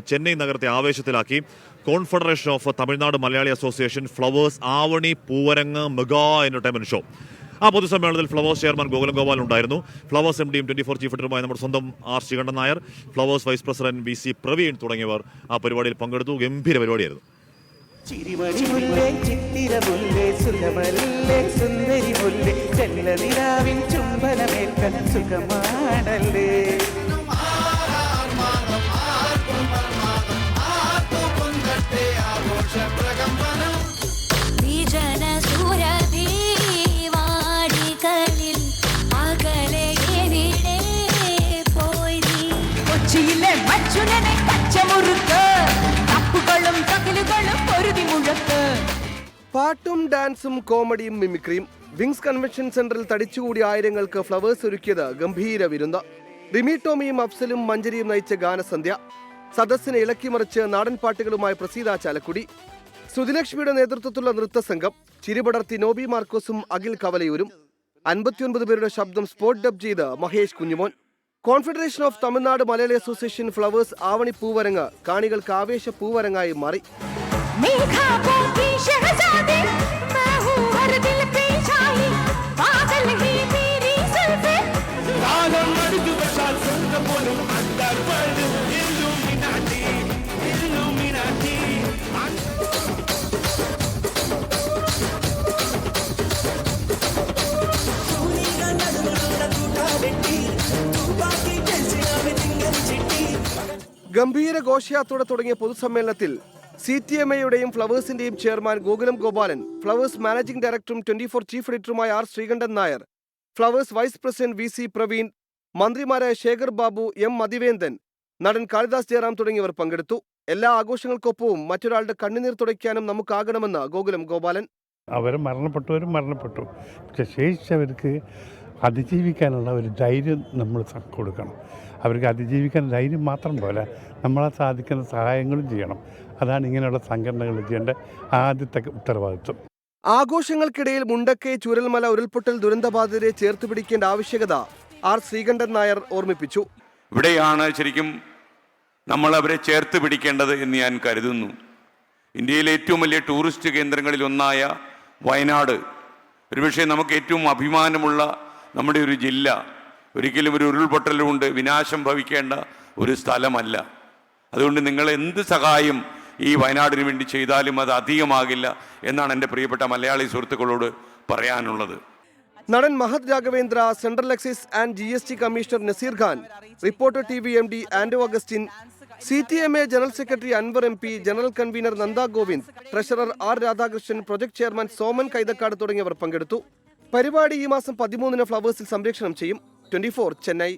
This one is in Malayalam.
ചെന്നൈ നഗരത്തെ ആവേശത്തിലാക്കി. Confederation of Tamil Nadu Malayali association Flowers Avani Poovarangu mega entertainment show. ആ പൊതുസമ്മേളനത്തിൽ ഫ്ലവേഴ്സ് ചെയർമാൻ ഗോകുലം ഗോപാൽ ഉണ്ടായിരുന്നു. ഫ്ലവേഴ്സ് എം ഡിയും ട്വന്റി ഫോർ ചീഫ് എഡിറ്ററുമായ നമ്മുടെ സ്വന്തം R Sreekandan Nair Flowers vice president V C Praveen തുടങ്ങിയവർ ആ പരിപാടിയിൽ പങ്കെടുത്തു. ഗംഭീര പരിപാടിയായിരുന്നു. സുന്ദരി ചുംബനമേൽക്കാൻ സുഖമാണല്ലേ. പാട്ടും ഡാൻസും കോമഡിയും മിമിക്രിയും വിങ്സ് കൺവെൻഷൻ സെന്ററിൽ തടിച്ചുകൂടി ആയിരങ്ങൾക്ക് ഫ്ലവേഴ്സ് ഒരുക്കിയത് ഗംഭീര വിരുന്ന. റിമി ടോമിയും അഫ്സലും മഞ്ചരിയും നയിച്ച ഗാനസന്ധ്യ. സദസ്സിനെ ഇളക്കിമറിച്ച് നാടൻ പാട്ടുകളുമായി പ്രസീത ചാലക്കുടി. ശ്രുതിലക്ഷ്മിയുടെ നേതൃത്വത്തിലുള്ള നൃത്ത സംഘം ചിരിപടർത്തി നോബി മാർക്കോസും അഖിൽ കവലയൂരും അൻപത്തിയൊൻപത് പേരുടെ ശബ്ദം സ്പോട്ട് ഡബ് ചെയ്ത് Mahesh Kunjumon. Confederation of Tamil Nadu Malayali association Flowers Avani Poovarangu കാണികൾക്ക് ആവേശ പൂവരങ്ങായി മാറി. मेघा ഗംഭീര ഘോഷയാത്രയോടെ തുടങ്ങിയ പൊതുസമ്മേളനത്തിൽ സി ടി എം എയുടെയും ഫ്ലവേഴ്സിന്റെയും chairman Gokulam Gopalan Flowers managing ഡയറക്ടറും twenty four chief എഡിറ്ററുമായ R Sreekandan Nair Flowers vice president V C Praveen മന്ത്രിമാരായ ശേഖർ ബാബു എം മതിവേന്ദൻ നടൻ കാളിദാസ് ജയറാം തുടങ്ങിയവർ പങ്കെടുത്തു. എല്ലാ ആഘോഷങ്ങൾക്കൊപ്പവും മറ്റൊരാളുടെ കണ്ണുനീർ തുടയ്ക്കാനും നമുക്കാകണമെന്ന് ഗോകുലം ഗോപാലൻ. അവർ മരണപ്പെട്ടവരും മരണപ്പെട്ടു. പക്ഷെ ശേഷിച്ചവർക്ക് അതിജീവിക്കാനുള്ള ഒരു ധൈര്യം നമ്മൾ കൊടുക്കണം. അവർക്ക് അതിജീവിക്കാൻ ധൈര്യം മാത്രം പോലെ നമ്മളെ സാധിക്കുന്ന സഹായങ്ങളും ചെയ്യണം. അതാണ് ഇങ്ങനെയുള്ള സംഘടനകൾ ചെയ്യേണ്ട ആദ്യത്തെ ഉത്തരവാദിത്വം. ആഘോഷങ്ങൾക്കിടയിൽ മുണ്ടക്കൈ ചുരൽമല ഉരുൾപൊട്ടൽ ദുരന്തബാധിതരെ ചേർത്ത് പിടിക്കേണ്ട ആവശ്യകത ആർ ശ്രീകണ്ഠൻ നായർ ഓർമ്മിപ്പിച്ചു. ഇവിടെയാണ് ശരിക്കും നമ്മൾ അവരെ ചേർത്ത് പിടിക്കേണ്ടത് എന്ന് ഞാൻ കരുതുന്നു. ഇന്ത്യയിലെ ഏറ്റവും വലിയ ടൂറിസ്റ്റ് കേന്ദ്രങ്ങളിൽ ഒന്നായ വയനാട്. ഒരുപക്ഷെ നമുക്ക് ഏറ്റവും അഭിമാനമുള്ള നമ്മുടെ ഒരു ജില്ല ഒരിക്കലും ഒരു ഉരുൾപൊട്ടലുമുണ്ട് വിനാശം ഭവിക്കേണ്ട ഒരു സ്ഥലമല്ല. അതുകൊണ്ട് നിങ്ങൾ എന്ത് സഹായം ഈ വയനാടിന് വേണ്ടി ചെയ്താലും അത് അധികമാകില്ല എന്നാണ് എന്റെ പ്രിയപ്പെട്ട മലയാളി സുഹൃത്തുക്കളോട് പറയാനുള്ളത്. നടൻ Mahat Raghavendra central excise and G S T commissioner Naseer Khan reporter T V M D Anto Augustine C T M A general secretary Anwar M P general convener Nanda Govind treasurer R Radhakrishnan project chairman Soman Kaithakkad തുടങ്ങിയവർ പങ്കെടുത്തു. പരിപാടി ഈ മാസം പതിമൂന്നിന് ഫ്ലവേഴ്സിൽ സംരക്ഷണം ചെയ്യും. ട്വന്റി ചെന്നൈ